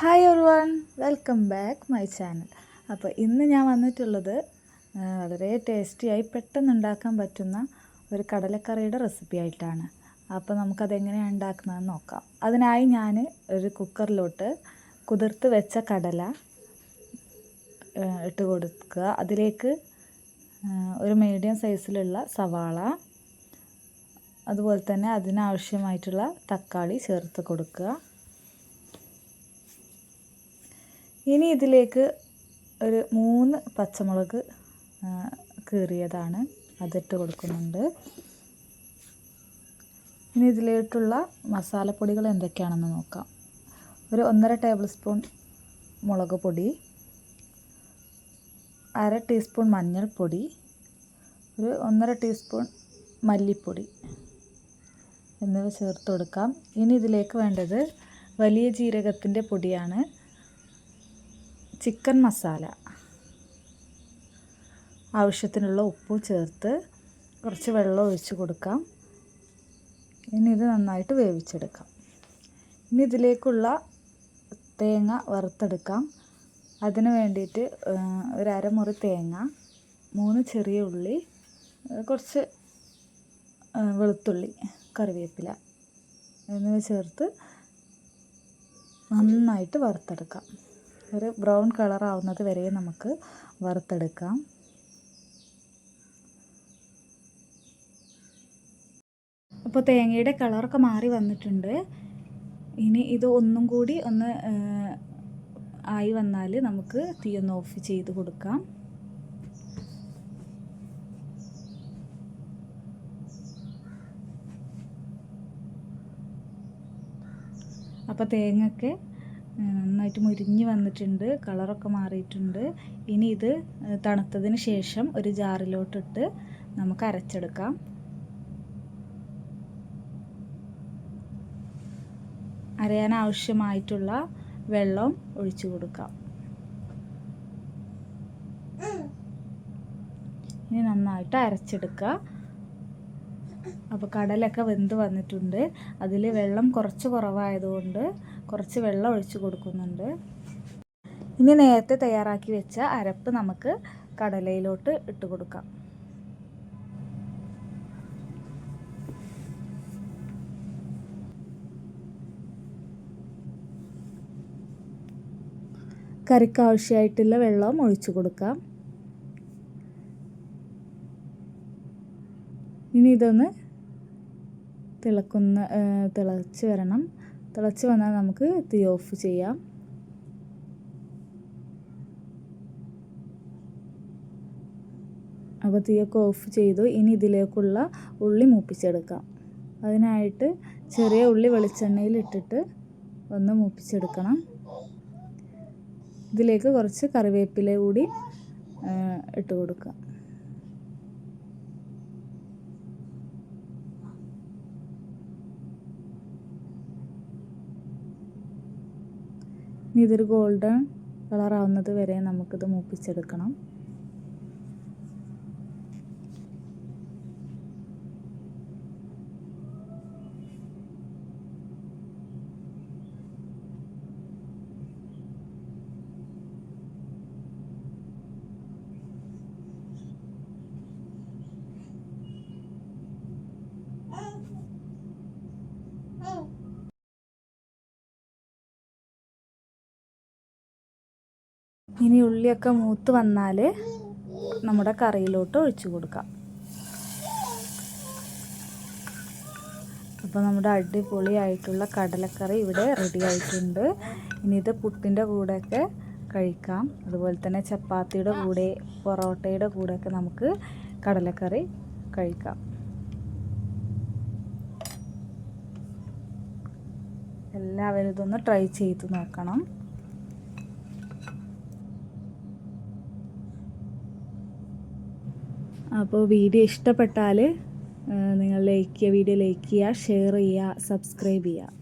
Hi one welcome back my channel അപ്പോൾ ഇന്ന് ഞാൻ വന്നിട്ടുള്ളത് വളരെ ടേസ്റ്റിയായി പെട്ടെന്ന് ഉണ്ടാക്കാൻ പറ്റുന്ന ഒരു കടലക്കറിയുടെ റെസിപ്പി ആയിട്ടാണ്. അപ്പോൾ നമുക്കതെങ്ങനെയാണ് ഉണ്ടാക്കുന്നതെന്ന് നോക്കാം. അതിനായി ഞാൻ ഒരു കുക്കറിലോട്ട് കുതിർത്ത് വെച്ച കടല ഇട്ട് കൊടുക്കുക. അതിലേക്ക് ഒരു മീഡിയം സൈസിലുള്ള സവാള അതുപോലെ തന്നെ അതിനാവശ്യമായിട്ടുള്ള തക്കാളി ചേർത്ത് കൊടുക്കുക. ഇനി ഇതിലേക്ക് ഒരു മൂന്ന് പച്ചമുളക് കീറിയതാണ്. അതിട്ട് കൊടുക്കുന്നുണ്ട്. ഇനി ഇതിലേക്കുള്ള മസാലപ്പൊടികൾ എന്തൊക്കെയാണെന്ന് നോക്കാം. ഒരു ഒന്നര ടേബിൾ സ്പൂൺ മുളക് പൊടി അര ടീസ്പൂൺ മഞ്ഞൾപ്പൊടി ഒരു ഒന്നര ടീസ്പൂൺ മല്ലിപ്പൊടി എന്നിവ ചേർത്ത് കൊടുക്കാം. ഇനി ഇതിലേക്ക് വേണ്ടത് വലിയ ജീരകത്തിന്റെ പൊടിയാണ്. ചിക്കൻ മസാല. ആവശ്യത്തിനുള്ള ഉപ്പ് ചേർത്ത് കുറച്ച് വെള്ളം ഒഴിച്ച് കൊടുക്കാം. ഇനി ഇത് നന്നായിട്ട് വേവിച്ചെടുക്കാം. ഇനി ഇതിലേക്കുള്ള തേങ്ങ വറുത്തെടുക്കാം. അതിന് വേണ്ടിയിട്ട് ഒരു അരമുറി തേങ്ങ മൂന്ന് ചെറിയ ഉള്ളി കുറച്ച് വെളുത്തുള്ളി കറിവേപ്പില എന്നിവ ചേർത്ത് നന്നായിട്ട് വറുത്തെടുക്കാം. ഒരു ബ്രൗൺ കളർ ആവുന്നത് വരെ നമുക്ക് വറുത്തെടുക്കാം. അപ്പോൾ തേങ്ങയുടെ കളറൊക്കെ മാറി വന്നിട്ടുണ്ട്. ഇനി ഇത് ഒന്നും കൂടി ഒന്ന് ആയി വന്നാൽ നമുക്ക് തീ ഒന്ന് ഓഫ് ചെയ്ത് കൊടുക്കാം. അപ്പോൾ തേങ്ങയൊക്കെ നന്നായിട്ട് മുരിഞ്ഞ് വന്നിട്ടുണ്ട്. കളറൊക്കെ മാറിയിട്ടുണ്ട്. ഇനി ഇത് തണുത്തതിന് ശേഷം ഒരു ജാറിലോട്ടിട്ട് നമുക്ക് അരച്ചെടുക്കാം. അരയാൻ ആവശ്യമായിട്ടുള്ള വെള്ളം ഒഴിച്ചു കൊടുക്കാം. ഇനി നന്നായിട്ട് അരച്ചെടുക്കുക. അപ്പോൾ കടലൊക്കെ വെന്ത് വന്നിട്ടുണ്ട്. അതിൽ വെള്ളം കുറച്ച് കുറവായതുകൊണ്ട് കുറച്ച് വെള്ളം ഒഴിച്ച് കൊടുക്കുന്നുണ്ട്. ഇനി നേരത്തെ തയ്യാറാക്കി വെച്ച അരപ്പ് നമുക്ക് കടലയിലോട്ട് ഇട്ട് കൊടുക്കാം. കറിക്ക് ആവശ്യമായിട്ടുള്ള വെള്ളം ഒഴിച്ചു കൊടുക്കാം. ഇനി ഇതൊന്ന് തിളക്കുന്ന തിളച്ച് വരണം. തിളച്ച് വന്നാൽ നമുക്ക് തീ ഓഫ് ചെയ്യാം. അപ്പോൾ തീയൊക്കെ ഓഫ് ചെയ്തു. ഇനി ഇതിലേക്കുള്ള ഉള്ളി മൂപ്പിച്ചെടുക്കാം. അതിനായിട്ട് ചെറിയ ഉള്ളി വെളിച്ചെണ്ണയിൽ ഇട്ടിട്ട് ഒന്ന് മൂപ്പിച്ചെടുക്കണം. ഇതിലേക്ക് കുറച്ച് കറിവേപ്പില കൂടി ഇട്ട് കൊടുക്കുക. ഇനി ഇതൊരു ഗോൾഡൻ കളർ ആവുന്നത് വരെ നമുക്കിത് മൂപ്പിച്ചെടുക്കണം. ഇനി ഉള്ളിയൊക്കെ മൂത്ത് വന്നാൽ നമ്മുടെ കറിയിലോട്ട് ഒഴിച്ചു കൊടുക്കാം. അപ്പോൾ നമ്മുടെ അടിപൊളിയായിട്ടുള്ള കടലക്കറി ഇവിടെ റെഡി ആയിട്ടുണ്ട്. ഇനി ഇത് പുട്ടിന്റെ കൂടെയൊക്കെ കഴിക്കാം. അതുപോലെ തന്നെ ചപ്പാത്തിയുടെ കൂടെ പൊറോട്ടയുടെ കൂടെയൊക്കെ നമുക്ക് കടലക്കറി കഴിക്കാം. എല്ലാവരും ഇതൊന്ന് ട്രൈ ചെയ്ത് നോക്കണം. അപ്പോൾ വീഡിയോ ഇഷ്ടപ്പെട്ടാൽ നിങ്ങൾ ലൈക്ക് ചെയ്യുക വീഡിയോ ലൈക്ക് ചെയ്യുക ഷെയർ ചെയ്യുക സബ്സ്ക്രൈബ് ചെയ്യുക.